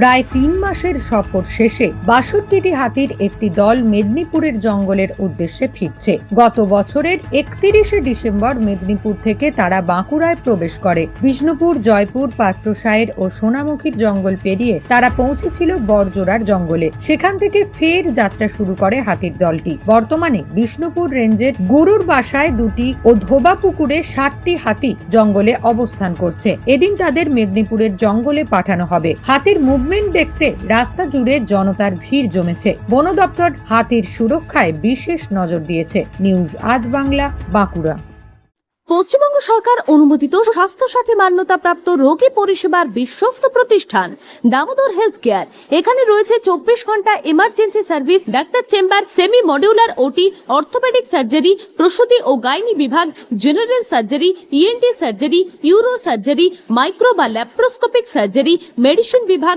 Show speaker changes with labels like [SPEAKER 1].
[SPEAKER 1] প্রায় তিন মাসের সফর শেষে বাষট্টিটি হাতির একটি দল মেদিনীপুরের জঙ্গলের উদ্দেশ্যে ফিরছে। গত বছরের একত্রিশে ডিসেম্বর মেদিনীপুর থেকে তারা বাঁকুড়ায় প্রবেশ করে। বিষ্ণুপুর, জয়পুর, পাত্রসায়ের ও সোনামুখীর জঙ্গল পেরিয়ে তারা পৌঁছেছিল বরজোড়ার জঙ্গলে। সেখান থেকে ফের যাত্রা শুরু করে হাতির দলটি। বর্তমানে বিষ্ণুপুর রেঞ্জের গুরুর বাসায় দুটি ও ধোবা পুকুরে ষাটটি হাতি জঙ্গলে অবস্থান করছে। এদিন তাদের মেদিনীপুরের জঙ্গলে পাঠানো হবে। হাতির মুভমেন্ট দেখতে রাস্তা জুড়ে জনতার ভিড় জমেছে। বন দপ্তর হাতির সুরক্ষায় বিশেষ নজর দিয়েছে। নিউজ আজ বাংলা, বাঁকুড়া।
[SPEAKER 2] পশ্চিমবঙ্গ সরকার অনুমোদিত স্বাস্থ্য সাথী মান্যতাপ্রাপ্ত রোগী পরিষেবার বিশ্বস্ত প্রতিষ্ঠান দামোদর হেলথ কেয়ার এখানে রয়েছে চব্বিশ ঘণ্টা emergency service doctor chamber semi modular OT orthopaedic surgery প্রসূতি ও গাইনি বিভাগ general surgery ENT surgery uro surgery micro বা ল্যাপ্রোস্কোপিক সার্জারি মেডিসিন বিভাগ